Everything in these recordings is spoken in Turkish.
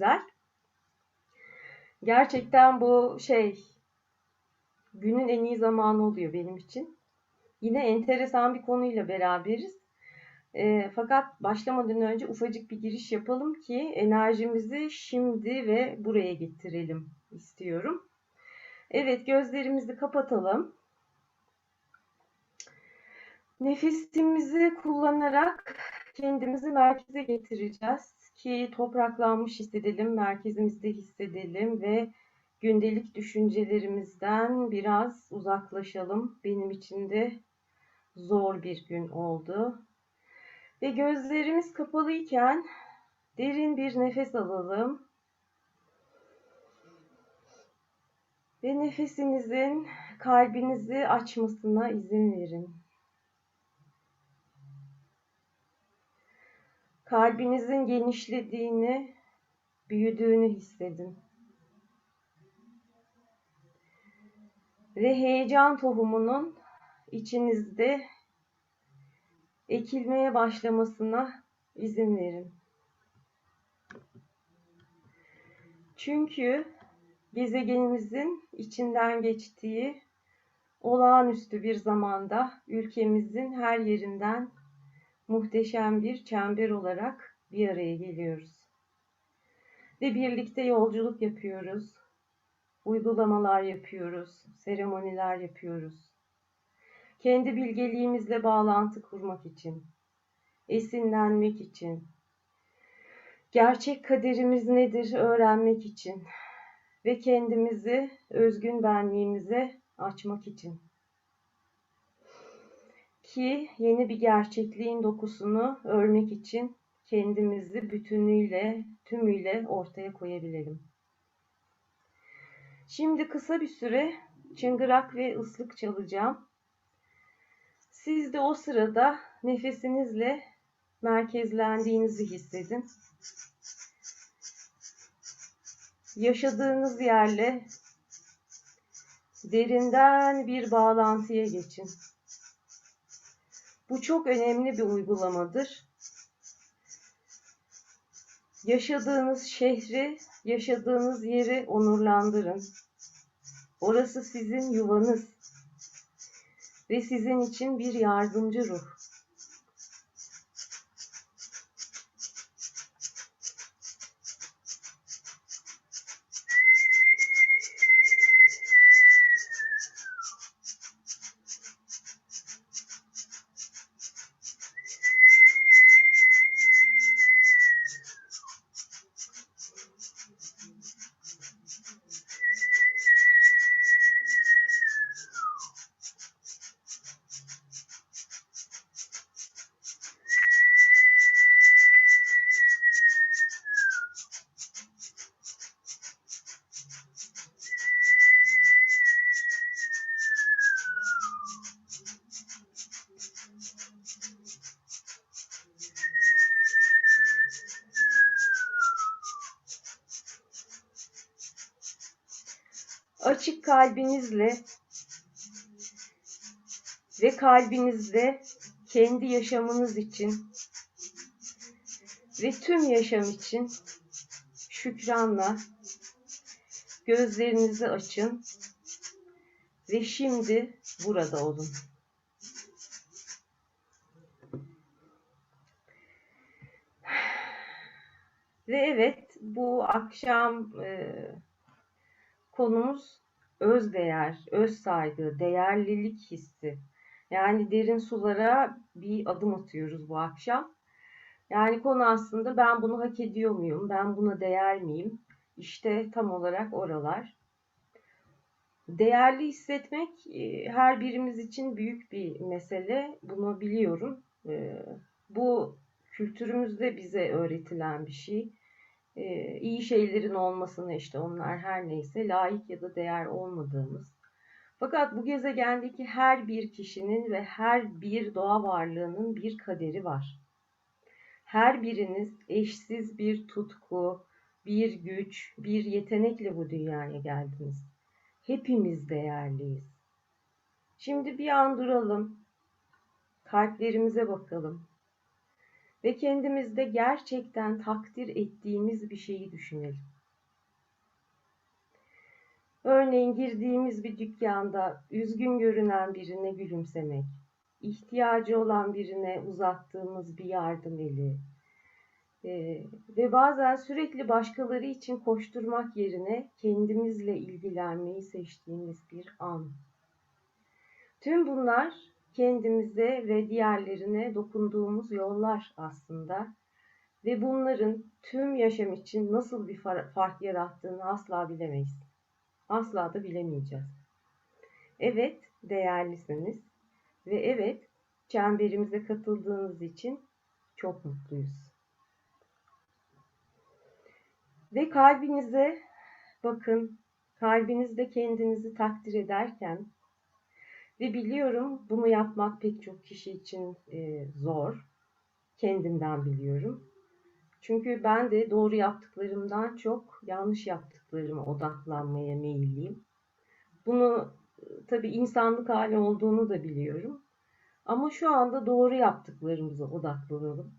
güzel. Gerçekten bu şey günün en iyi zamanı oluyor benim için. Yine enteresan bir konuyla beraberiz. E, fakat başlamadan önce ufacık bir giriş yapalım ki enerjimizi şimdi ve buraya getirelim istiyorum. Evet gözlerimizi kapatalım. Nefesimizi kullanarak kendimizi merkeze getireceğiz ki topraklanmış hissedelim, merkezimizde hissedelim ve gündelik düşüncelerimizden biraz uzaklaşalım. Benim için de zor bir gün oldu. Ve gözlerimiz kapalıyken derin bir nefes alalım. Ve nefesinizin kalbinizi açmasına izin verin. Kalbinizin genişlediğini, büyüdüğünü hissedin. Ve heyecan tohumunun içinizde ekilmeye başlamasına izin verin. Çünkü gezegenimizin içinden geçtiği olağanüstü bir zamanda ülkemizin her yerinden muhteşem bir çember olarak bir araya geliyoruz. Ve birlikte yolculuk yapıyoruz. Uygulamalar yapıyoruz, seremoniler yapıyoruz. Kendi bilgeliğimizle bağlantı kurmak için, esinlenmek için, gerçek kaderimiz nedir öğrenmek için ve kendimizi özgün benliğimize açmak için ki yeni bir gerçekliğin dokusunu örmek için kendimizi bütünüyle, tümüyle ortaya koyabilelim. Şimdi kısa bir süre çıngırak ve ıslık çalacağım. Siz de o sırada nefesinizle merkezlendiğinizi hissedin. Yaşadığınız yerle derinden bir bağlantıya geçin. Bu çok önemli bir uygulamadır. Yaşadığınız şehri, yaşadığınız yeri onurlandırın. Orası sizin yuvanız ve sizin için bir yardımcı ruh. açık kalbinizle ve kalbinizde kendi yaşamınız için ve tüm yaşam için şükranla gözlerinizi açın ve şimdi burada olun. Ve evet bu akşam e, konumuz öz değer, öz saygı, değerlilik hissi. Yani derin sulara bir adım atıyoruz bu akşam. Yani konu aslında ben bunu hak ediyor muyum? Ben buna değer miyim? İşte tam olarak oralar. Değerli hissetmek e, her birimiz için büyük bir mesele. Bunu biliyorum. E, bu kültürümüzde bize öğretilen bir şey iyi şeylerin olmasını işte onlar her neyse layık ya da değer olmadığımız. Fakat bu gezegendeki her bir kişinin ve her bir doğa varlığının bir kaderi var. Her biriniz eşsiz bir tutku, bir güç, bir yetenekle bu dünyaya geldiniz. Hepimiz değerliyiz. Şimdi bir an duralım. Kalplerimize bakalım. Ve kendimizde gerçekten takdir ettiğimiz bir şeyi düşünelim. Örneğin girdiğimiz bir dükkanda üzgün görünen birine gülümsemek, ihtiyacı olan birine uzattığımız bir yardım eli e, ve bazen sürekli başkaları için koşturmak yerine kendimizle ilgilenmeyi seçtiğimiz bir an. Tüm bunlar kendimize ve diğerlerine dokunduğumuz yollar aslında ve bunların tüm yaşam için nasıl bir fark yarattığını asla bilemeyiz. Asla da bilemeyeceğiz. Evet, değerlisiniz ve evet, çemberimize katıldığınız için çok mutluyuz. Ve kalbinize bakın, kalbinizde kendinizi takdir ederken ve biliyorum bunu yapmak pek çok kişi için e, zor. Kendimden biliyorum. Çünkü ben de doğru yaptıklarımdan çok yanlış yaptıklarıma odaklanmaya meyilliyim. Bunu e, tabii insanlık hali olduğunu da biliyorum. Ama şu anda doğru yaptıklarımıza odaklanalım.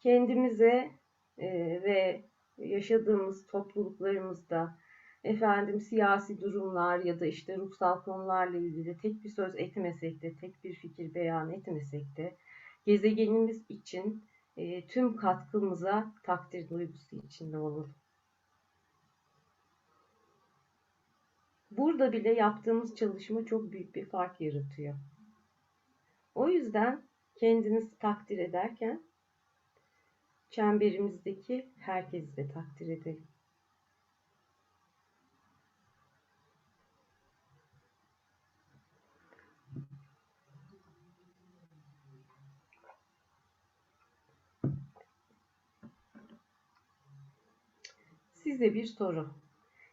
Kendimize e, ve yaşadığımız topluluklarımızda efendim siyasi durumlar ya da işte ruhsal konularla ilgili tek bir söz etmesek de, tek bir fikir beyan etmesek de gezegenimiz için e, tüm katkımıza takdir duygusu içinde olalım. Burada bile yaptığımız çalışma çok büyük bir fark yaratıyor. O yüzden kendinizi takdir ederken çemberimizdeki herkesi de takdir edelim. Size bir soru.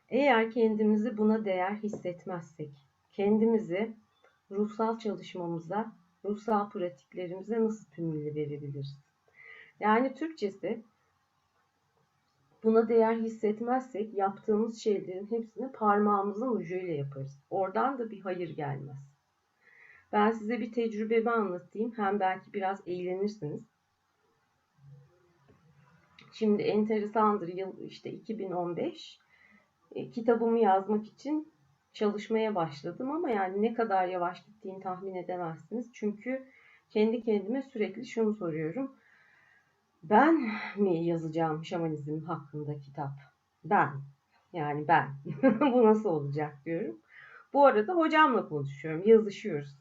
Eğer kendimizi buna değer hissetmezsek, kendimizi ruhsal çalışmamıza, ruhsal pratiklerimize nasıl tümüyle verebiliriz? Yani Türkçesi buna değer hissetmezsek yaptığımız şeylerin hepsini parmağımızın ucuyla yaparız. Oradan da bir hayır gelmez. Ben size bir tecrübemi anlatayım. Hem belki biraz eğlenirsiniz. Şimdi enteresandır yıl işte 2015. E, kitabımı yazmak için çalışmaya başladım ama yani ne kadar yavaş gittiğini tahmin edemezsiniz. Çünkü kendi kendime sürekli şunu soruyorum. Ben mi yazacağım şamanizm hakkında kitap? Ben. Yani ben. Bu nasıl olacak diyorum. Bu arada hocamla konuşuyorum, yazışıyoruz.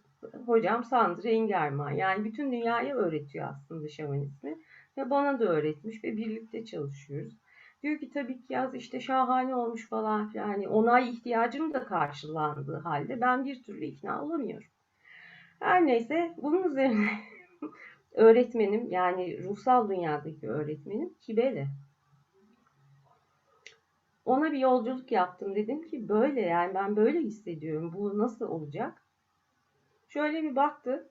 Hocam Sandra Engerman. Yani bütün dünyaya öğretiyor aslında şamanizmi. Ve bana da öğretmiş ve birlikte çalışıyoruz. Diyor ki tabii ki yaz işte şahane olmuş falan filan. Hani onay ihtiyacım da karşılandığı halde ben bir türlü ikna olamıyorum. Her neyse bunun üzerine öğretmenim yani ruhsal dünyadaki öğretmenim Kibele. Ona bir yolculuk yaptım. Dedim ki böyle yani ben böyle hissediyorum. Bu nasıl olacak? Şöyle bir baktı.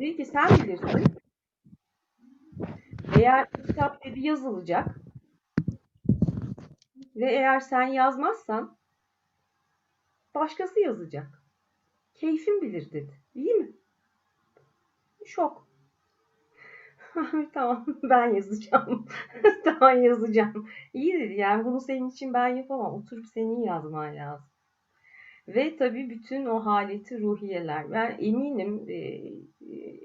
Dedi ki sen bilirsin. Eğer kitap dedi yazılacak ve eğer sen yazmazsan başkası yazacak. Keyfin bilir dedi. İyi mi? Şok. tamam ben yazacağım. tamam yazacağım. İyi dedi yani bunu senin için ben yapamam. Oturup senin yazman lazım. Ve tabii bütün o haleti ruhiyeler. Ben eminim e, e,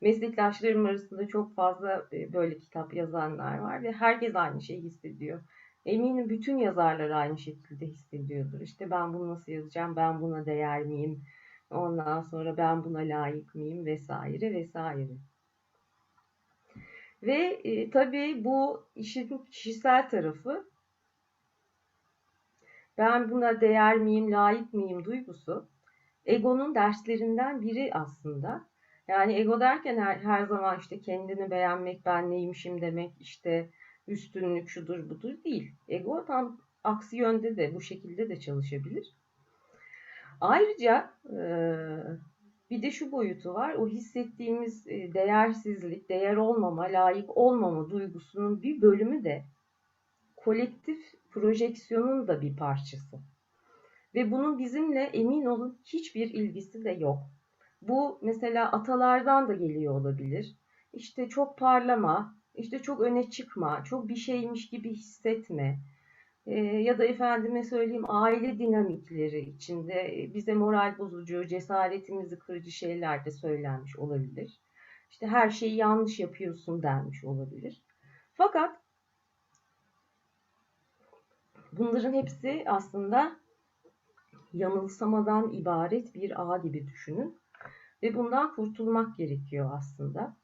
meslektaşlarım arasında çok fazla e, böyle kitap yazanlar var ve herkes aynı şeyi hissediyor. Eminim bütün yazarlar aynı şekilde hissediyordur. İşte ben bunu nasıl yazacağım, ben buna değer miyim, ondan sonra ben buna layık mıyım vesaire vesaire. Ve e, tabii bu işin kişisel tarafı ben buna değer miyim, layık mıyım duygusu egonun derslerinden biri aslında. Yani ego derken her, her zaman işte kendini beğenmek, ben neymişim demek, işte üstünlük şudur budur değil. Ego tam aksi yönde de bu şekilde de çalışabilir. Ayrıca bir de şu boyutu var. O hissettiğimiz değersizlik, değer olmama, layık olmama duygusunun bir bölümü de kolektif projeksiyonun da bir parçası. Ve bunun bizimle emin olun hiçbir ilgisi de yok. Bu mesela atalardan da geliyor olabilir. İşte çok parlama, işte çok öne çıkma, çok bir şeymiş gibi hissetme. Ee, ya da efendime söyleyeyim aile dinamikleri içinde bize moral bozucu, cesaretimizi kırıcı şeyler de söylenmiş olabilir. İşte her şeyi yanlış yapıyorsun denmiş olabilir. Fakat bunların hepsi aslında yanılsamadan ibaret bir ağ gibi düşünün. Ve bundan kurtulmak gerekiyor aslında.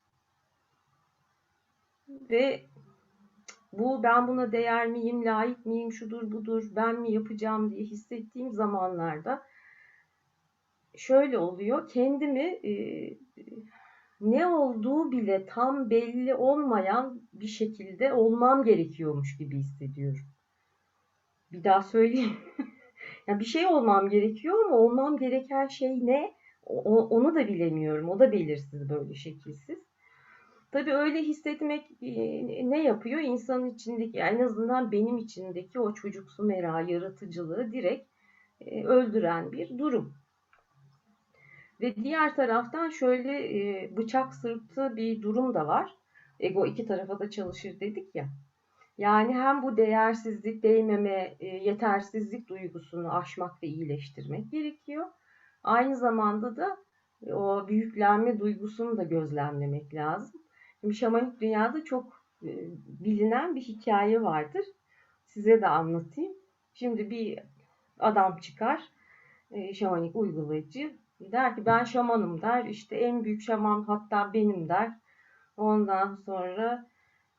Ve bu ben buna değer miyim, layık mıyım, şudur budur, ben mi yapacağım diye hissettiğim zamanlarda şöyle oluyor. Kendimi e, ne olduğu bile tam belli olmayan bir şekilde olmam gerekiyormuş gibi hissediyorum. Bir daha söyleyeyim. ya bir şey olmam gerekiyor ama olmam gereken şey ne? O, onu da bilemiyorum. O da belirsiz böyle şekilsiz. Tabii öyle hissetmek e, ne yapıyor? İnsanın içindeki, en azından benim içindeki o çocuksu merak, yaratıcılığı direkt e, öldüren bir durum. Ve diğer taraftan şöyle e, bıçak sırtı bir durum da var. Ego iki tarafa da çalışır dedik ya. Yani hem bu değersizlik, değmeme, yetersizlik duygusunu aşmak ve iyileştirmek gerekiyor. Aynı zamanda da o büyüklenme duygusunu da gözlemlemek lazım. Şimdi şamanik dünyada çok e, bilinen bir hikaye vardır. Size de anlatayım. Şimdi bir adam çıkar, e, şamanik uygulayıcı. Der ki ben şamanım der. İşte en büyük şaman hatta benim der. Ondan sonra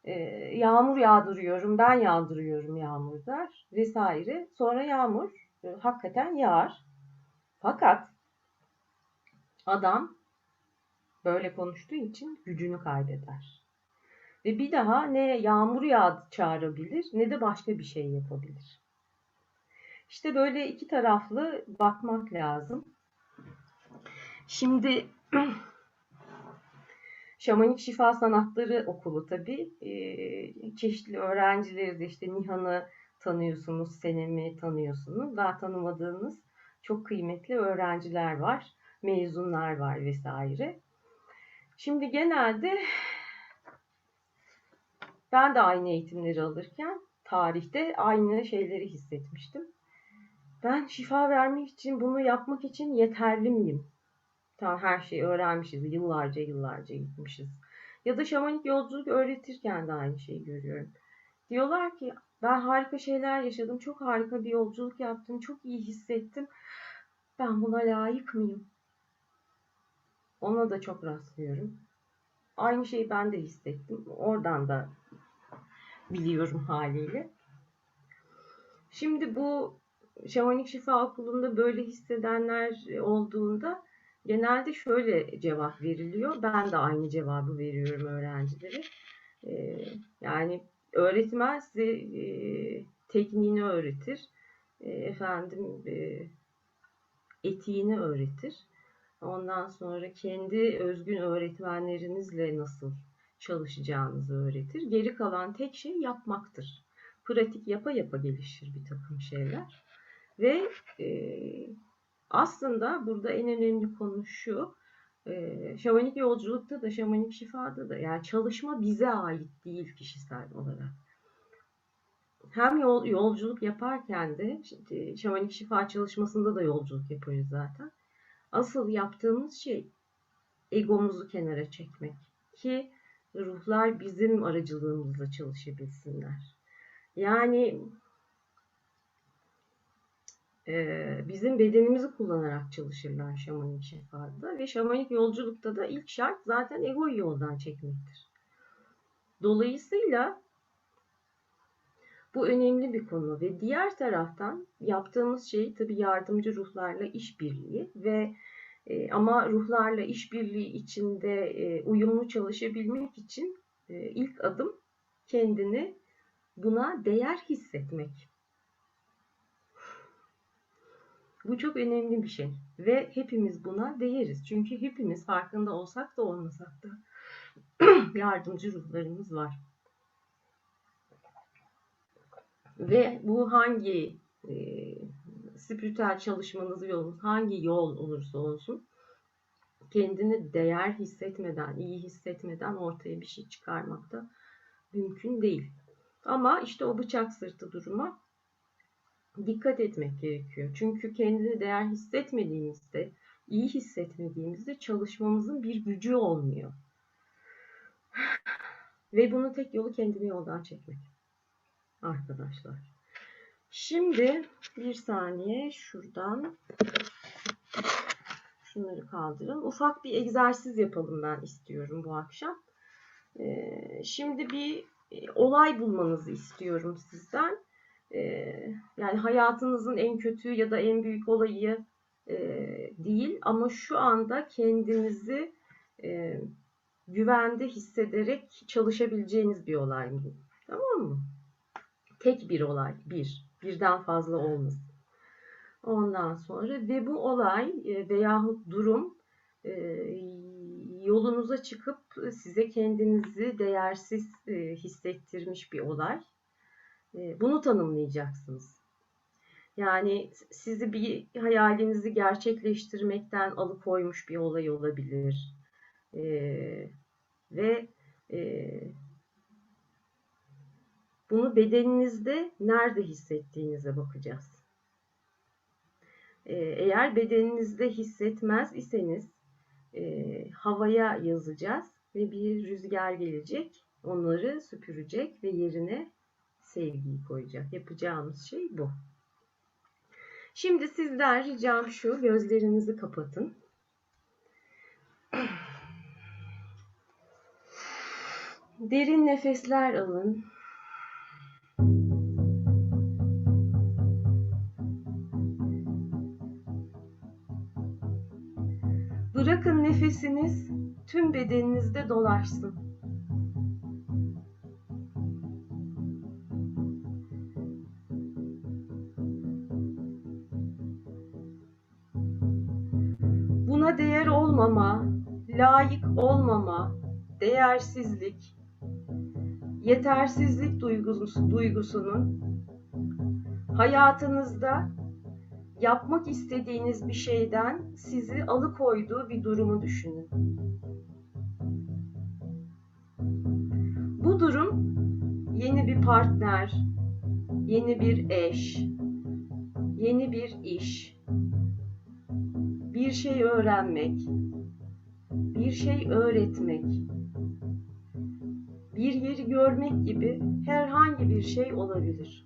e, yağmur yağdırıyorum, ben yağdırıyorum yağmur der vesaire. Sonra yağmur hakikaten yağar. Fakat adam böyle konuştuğu için gücünü kaybeder. Ve bir daha ne yağmur yağ çağırabilir ne de başka bir şey yapabilir. İşte böyle iki taraflı bakmak lazım. Şimdi Şamanik Şifa Sanatları Okulu tabii çeşitli öğrencileri de işte Nihan'ı tanıyorsunuz, Senem'i tanıyorsunuz. Daha tanımadığınız çok kıymetli öğrenciler var, mezunlar var vesaire. Şimdi genelde ben de aynı eğitimleri alırken tarihte aynı şeyleri hissetmiştim. Ben şifa vermek için, bunu yapmak için yeterli miyim? Tamam her şeyi öğrenmişiz, yıllarca yıllarca gitmişiz. Ya da şamanik yolculuk öğretirken de aynı şeyi görüyorum. Diyorlar ki ben harika şeyler yaşadım, çok harika bir yolculuk yaptım, çok iyi hissettim. Ben buna layık mıyım? Ona da çok rastlıyorum. Aynı şeyi ben de hissettim. Oradan da biliyorum haliyle. Şimdi bu şamanik şifa okulunda böyle hissedenler olduğunda genelde şöyle cevap veriliyor. Ben de aynı cevabı veriyorum öğrencilere. Ee, yani öğretmen size e, tekniğini öğretir. E, efendim e, etiğini öğretir. Ondan sonra kendi özgün öğretmenlerinizle nasıl çalışacağınızı öğretir. Geri kalan tek şey yapmaktır. Pratik yapa yapa gelişir bir takım şeyler. Ve e, aslında burada en önemli konu şu. E, şamanik yolculukta da, şamanik şifada da yani çalışma bize ait değil kişisel olarak. Hem yol, yolculuk yaparken de şimdi şamanik şifa çalışmasında da yolculuk yapıyoruz zaten Asıl yaptığımız şey egomuzu kenara çekmek ki ruhlar bizim aracılığımızla çalışabilsinler. Yani e, bizim bedenimizi kullanarak çalışırlar şamanik şifada ve şamanik yolculukta da ilk şart zaten egoyu yoldan çekmektir. Dolayısıyla bu önemli bir konu ve diğer taraftan yaptığımız şey tabii yardımcı ruhlarla işbirliği ve e, ama ruhlarla işbirliği içinde e, uyumlu çalışabilmek için e, ilk adım kendini buna değer hissetmek. Bu çok önemli bir şey ve hepimiz buna değeriz. Çünkü hepimiz farkında olsak da olmasak da yardımcı ruhlarımız var. Ve bu hangi e, spiritüel çalışmanız yolunuz hangi yol olursa olsun kendini değer hissetmeden, iyi hissetmeden ortaya bir şey çıkarmak da mümkün değil. Ama işte o bıçak sırtı duruma dikkat etmek gerekiyor. Çünkü kendini değer hissetmediğimizde, iyi hissetmediğimizde çalışmamızın bir gücü olmuyor. Ve bunun tek yolu kendini yoldan çekmek. Arkadaşlar. Şimdi bir saniye şuradan şunları kaldırın. Ufak bir egzersiz yapalım ben istiyorum bu akşam. Ee, şimdi bir e, olay bulmanızı istiyorum sizden. Ee, yani hayatınızın en kötü ya da en büyük olayı e, değil ama şu anda kendinizi e, güvende hissederek çalışabileceğiniz bir olay mı? Tamam mı? Tek bir olay, bir. Birden fazla olmasın. Ondan sonra ve bu olay e, veyahut durum e, yolunuza çıkıp size kendinizi değersiz e, hissettirmiş bir olay. Bunu tanımlayacaksınız. Yani sizi bir hayalinizi gerçekleştirmekten alıkoymuş bir olay olabilir. Ve bunu bedeninizde nerede hissettiğinize bakacağız. Ee, eğer bedeninizde hissetmez iseniz e, havaya yazacağız ve bir rüzgar gelecek. Onları süpürecek ve yerine sevgiyi koyacak. Yapacağımız şey bu. Şimdi sizden ricam şu, gözlerinizi kapatın. Derin nefesler alın. Bırakın nefesiniz tüm bedeninizde dolaşsın. Buna değer olmama, layık olmama, değersizlik, yetersizlik duygusu, duygusunun hayatınızda yapmak istediğiniz bir şeyden sizi alıkoyduğu bir durumu düşünün. Bu durum yeni bir partner, yeni bir eş, yeni bir iş, bir şey öğrenmek, bir şey öğretmek, bir yeri görmek gibi herhangi bir şey olabilir.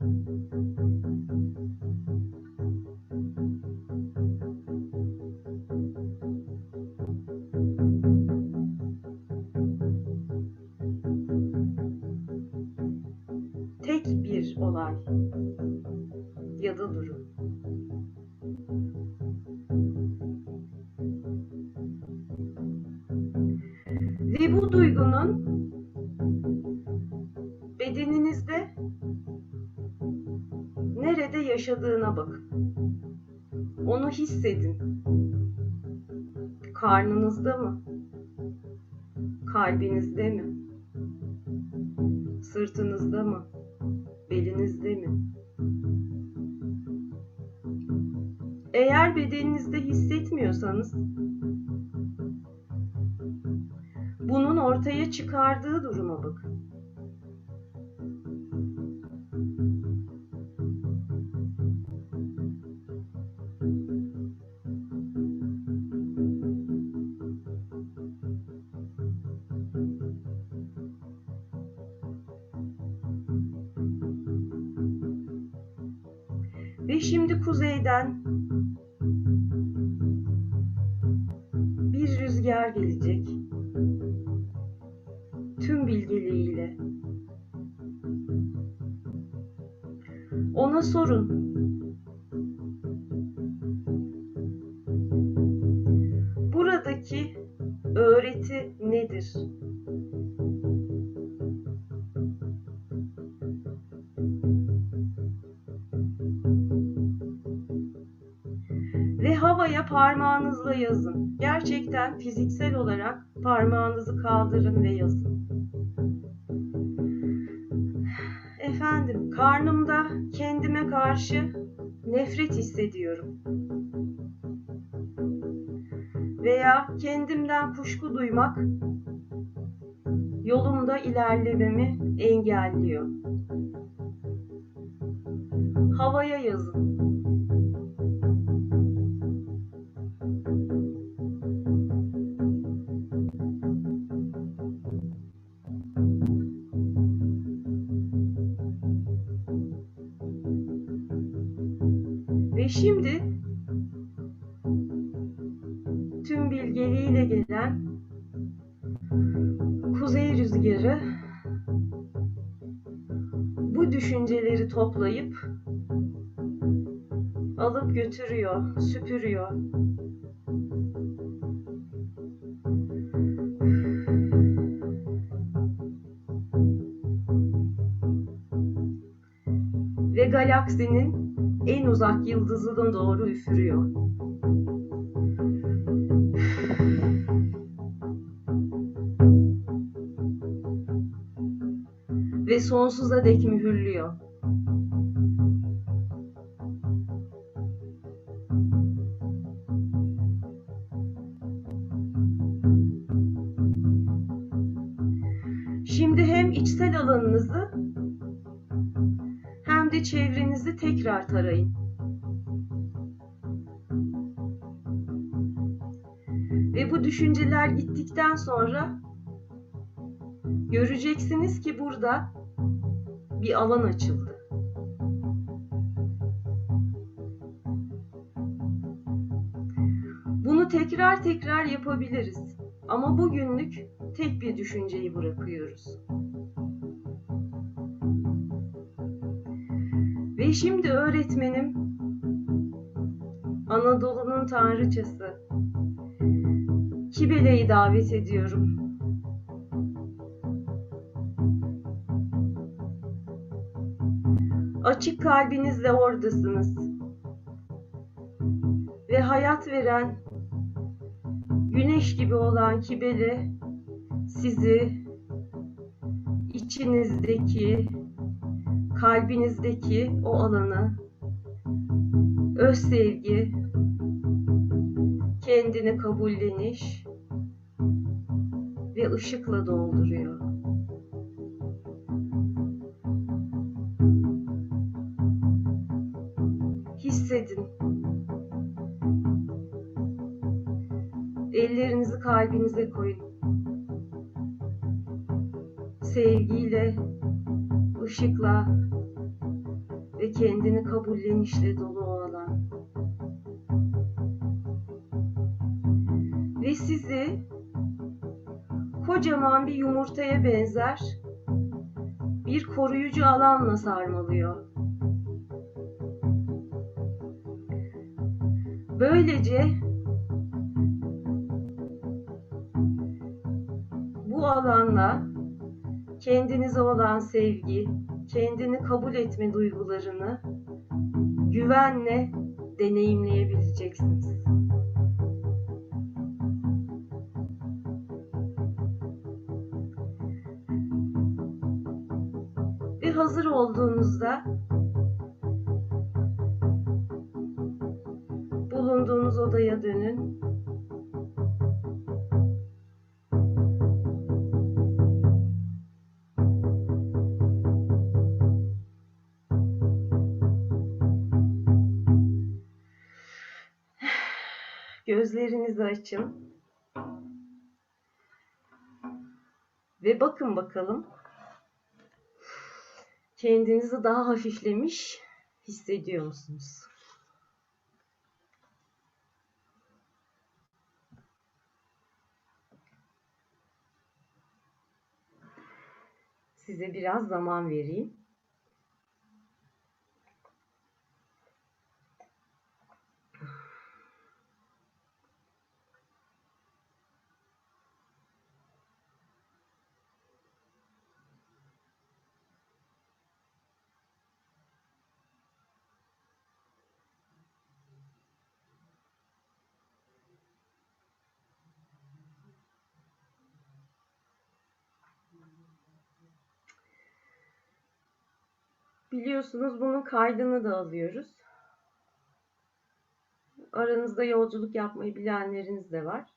olay ya da durum. Hissedin. Karnınızda mı? Kalbinizde mi? Sırtınızda mı? bedeninizde mi? Eğer bedeninizde hissetmiyorsanız bunun ortaya çıkardığı duruma bakın. Şimdi kuzeyden bir rüzgar gelecek. Tüm bilgeliğiyle. Ona sorun. Fiziksel olarak parmağınızı kaldırın ve yazın. Efendim, karnımda kendime karşı nefret hissediyorum. veya kendimden kuşku duymak yolumda ilerlememi engelliyor. Havaya yazın. Götürüyor, süpürüyor. Ve galaksinin en uzak yıldızına doğru üfürüyor. Ve sonsuza dek mühürlüyor. Düşünceler gittikten sonra göreceksiniz ki burada bir alan açıldı. Bunu tekrar tekrar yapabiliriz. Ama bugünlük tek bir düşünceyi bırakıyoruz. Ve şimdi öğretmenim Anadolu'nun tanrıçası Kibele'yi davet ediyorum. Açık kalbinizle oradasınız. Ve hayat veren güneş gibi olan Kibele sizi içinizdeki, kalbinizdeki o alanı öz sevgi, kendini kabulleniş ve ışıkla dolduruyor. Hissedin. Ellerinizi kalbinize koyun. Sevgiyle, ışıkla ve kendini kabullenişle dolu Sizi kocaman bir yumurtaya benzer bir koruyucu alanla sarmalıyor. Böylece bu alanla kendinize olan sevgi, kendini kabul etme duygularını güvenle deneyimleyebileceksiniz. Hazır olduğunuzda bulunduğunuz odaya dönün. Gözlerinizi açın. Ve bakın bakalım. Kendinizi daha hafiflemiş hissediyor musunuz? Size biraz zaman vereyim. Biliyorsunuz bunun kaydını da alıyoruz. aranızda yolculuk yapmayı bilenleriniz de var.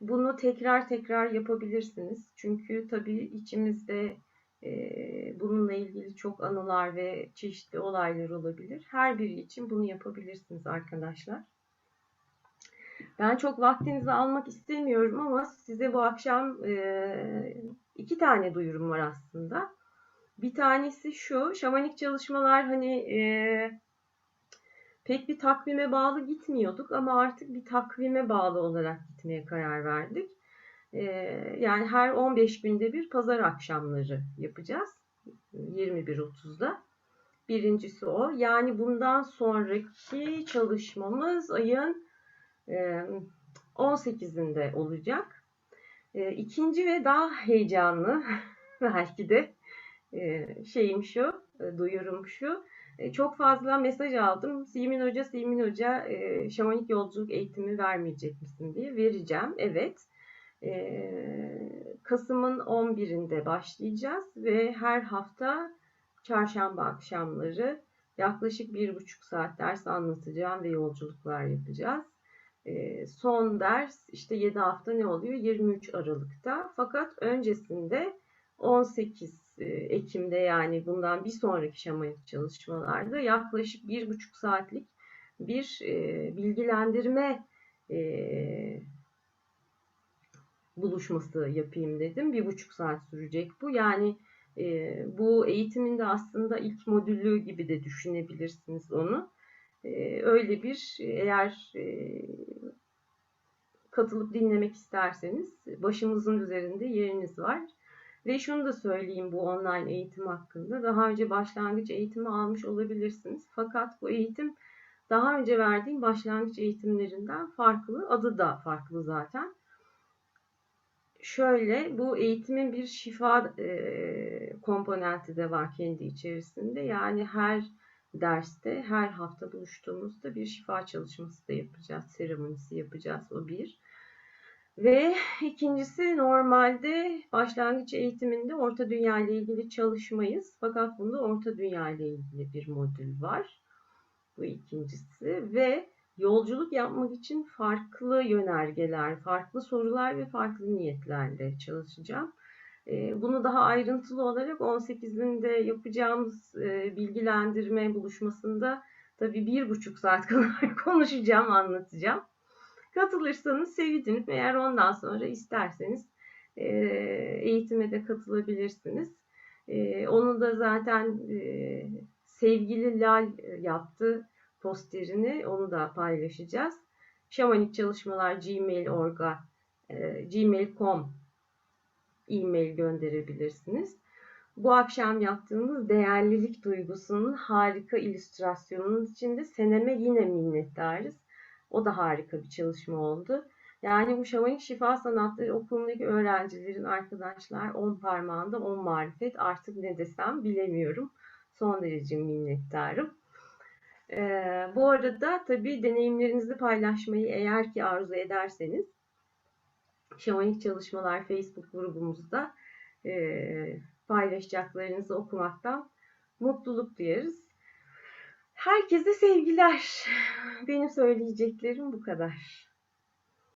Bunu tekrar tekrar yapabilirsiniz. Çünkü tabii içimizde e, bununla ilgili çok anılar ve çeşitli olaylar olabilir. Her biri için bunu yapabilirsiniz arkadaşlar. Ben çok vaktinizi almak istemiyorum ama size bu akşam e, iki tane duyurum var aslında. Bir tanesi şu, şamanik çalışmalar hani e, pek bir takvime bağlı gitmiyorduk ama artık bir takvime bağlı olarak gitmeye karar verdik. E, yani her 15 günde bir pazar akşamları yapacağız. 21.30'da. Birincisi o. Yani bundan sonraki çalışmamız ayın 18'inde olacak. İkinci ve daha heyecanlı belki de şeyim şu, duyurum şu. Çok fazla mesaj aldım. Simin Hoca, Simin Hoca şamanik yolculuk eğitimi vermeyecek misin diye. Vereceğim, evet. Kasım'ın 11'inde başlayacağız ve her hafta çarşamba akşamları yaklaşık bir buçuk saat ders anlatacağım ve yolculuklar yapacağız. Son ders işte 7 hafta ne oluyor? 23 Aralık'ta. Fakat öncesinde 18 Ekim'de yani bundan bir sonraki şamanik çalışmalarda yaklaşık bir buçuk saatlik bir bilgilendirme buluşması yapayım dedim. Bir buçuk saat sürecek bu. Yani e, bu eğitimin de aslında ilk modülü gibi de düşünebilirsiniz onu. E, öyle bir eğer e, katılıp dinlemek isterseniz başımızın üzerinde yeriniz var. Ve şunu da söyleyeyim bu online eğitim hakkında. Daha önce başlangıç eğitimi almış olabilirsiniz. Fakat bu eğitim daha önce verdiğim başlangıç eğitimlerinden farklı. Adı da farklı zaten şöyle bu eğitimin bir şifa e, komponenti de var kendi içerisinde. Yani her derste her hafta buluştuğumuzda bir şifa çalışması da yapacağız. Seremonisi yapacağız o bir. Ve ikincisi normalde başlangıç eğitiminde Orta Dünya ile ilgili çalışmayız. Fakat bunda Orta Dünya ile ilgili bir modül var. Bu ikincisi ve yolculuk yapmak için farklı yönergeler, farklı sorular ve farklı niyetlerle çalışacağım. Ee, bunu daha ayrıntılı olarak 18'inde yapacağımız e, bilgilendirme buluşmasında tabii bir buçuk saat kadar konuşacağım, anlatacağım. Katılırsanız sevinirim. Eğer ondan sonra isterseniz e, eğitime de katılabilirsiniz. Onu da zaten sevgili Lal yaptı posterini onu da paylaşacağız. Şamanik çalışmalar gmail.org'a gmail.com e-mail gönderebilirsiniz. Bu akşam yaptığımız değerlilik duygusunun harika illüstrasyonunun içinde seneme yine minnettarız. O da harika bir çalışma oldu. Yani bu şamanik şifa sanatları okulundaki öğrencilerin arkadaşlar on parmağında on marifet artık ne desem bilemiyorum. Son derece minnettarım. Ee, bu arada tabii deneyimlerinizi paylaşmayı eğer ki arzu ederseniz Şamanik Çalışmalar Facebook grubumuzda e, paylaşacaklarınızı okumaktan mutluluk duyarız. Herkese sevgiler. Benim söyleyeceklerim bu kadar.